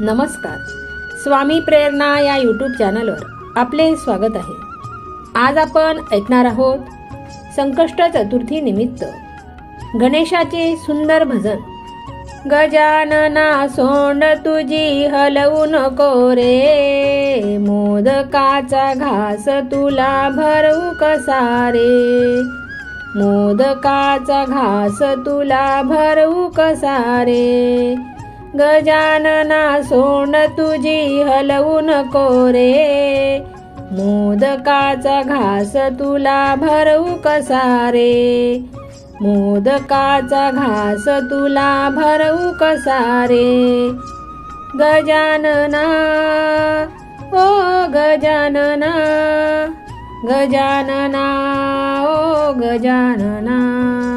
नमस्कार. स्वामी प्रेरणा या यूट्यूब चॅनलवर आपले स्वागत आहे. आज आपण ऐकणार आहोत संकष्ट चतुर्थी निमित्त. गणेशाचे सुंदर भजन. गजानना सोंड तुझी हलवू नको रे. मोदकाचा घास तुला भरवू कसा रे? मोदकाचा घास तुला भरवू कसा रे? गजानना सोंड तुझी हलवू नको रे. मोदकाचा घास तुला भरवू कसा रे? मोदकाचा घास तुला भरवू कसा रे? गजानना ओ गजानना गजानना ओ गजानना.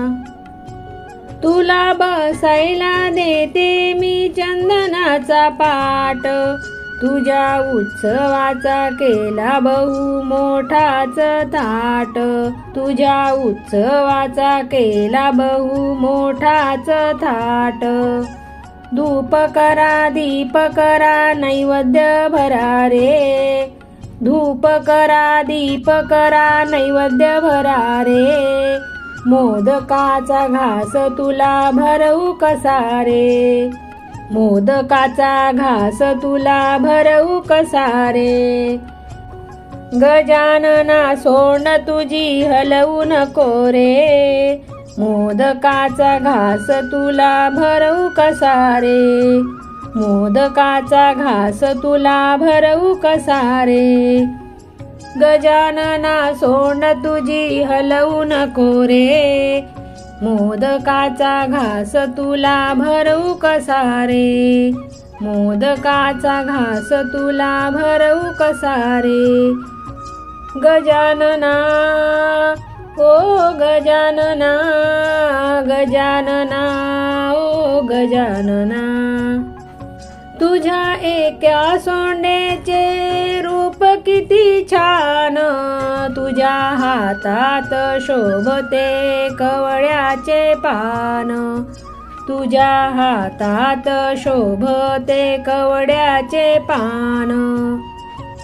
तुला बसायला देते मी चंदनाचा पाट तुझ्या उत्सवाचा केला बहु मोठाच थाट. तुझ्या उत्सवाचा केला बहु मोठाच थाट. धूप करा दीप करा नैवेद्य भरा रे. धूप करा दीप करा नैवेद्य भरा रे. मोदकाचा घास तुला भरवू कसा रे मोदकाचा घास तुला भरवू कसा रे गजानना सोंड तुझी हलवू नको रे. मोदकाचा घास तुला भरवू कसा रे मोदकाचा घास तुला भरवू कसा रे गजानना सोंड तुझी हलवू नको रे. मोदकाचा घास तुला भरवू कसा रे? मोदकाचा घास तुला भरवू कसा रे? गजानना ओ गजानना गजानना ओ गजानना. तुझ्या एका सोंडेचे रूप किती छान. तुझ्या हातात शोभते कवळ्याचे पान. तुझ्या हातात शोभते कवड्याचे पान.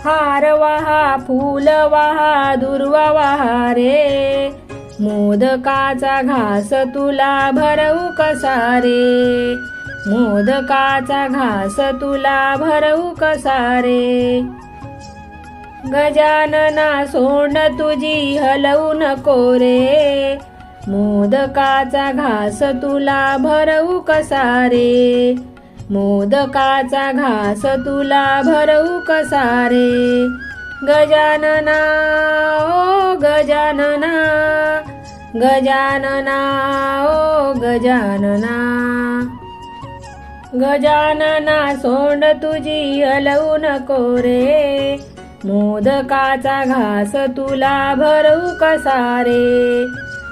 हार वाहा फुल वाहा दुर्वा वाहा रे. मोदकाचा घास तुला भरवू कसा रे? मोदकाचा घास तुला भरवू कसा रे? गजानना सोंड तुझी हलवू नको रे. मोदकाचा घास तुला भरवू कसा रे? मोदकाचा घास तुला भरवू कसा रे? गजानना ओ गजानना गजानना ओ गजानना. गजानना सोंड तुझी हलवू नको रे. मोदकाचा घास तुला भरवू कसा रे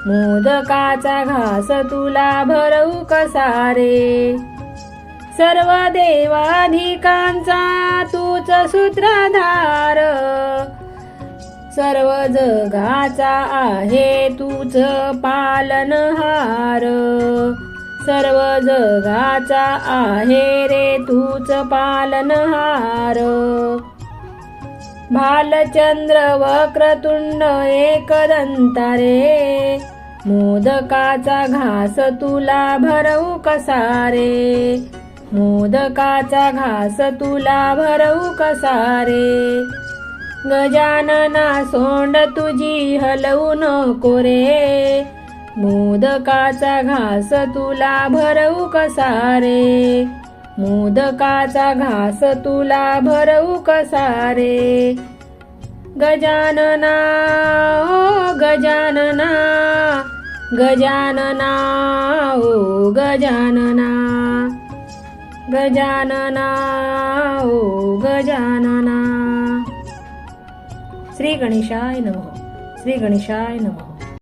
मोदकाचा घास तुला भरवू कसा रे सर्व देवाधिकांचा तूच सूत्रधार. सर्व जगाचा आहे तूच पालनहार. सर्व जगाचा आहे रे तूच पालनहार. भालचंद्र वक्रतुंड एकदंता रे मोदकाचा घास तुला भरवू कसा रे मोदकाचा घास तुला भरवू कसा रे गजानना सोंड तुझी हलवू नको रे. मोदकाचा घास तुला भरवू कसा रे मोदकाचा घास तुला भरवू कसा रे गजानना ओ गजानना गजानना ओ गजानना गजानना ओ गजानना। श्री गणेशाय नमः श्री गणेशाय नमः।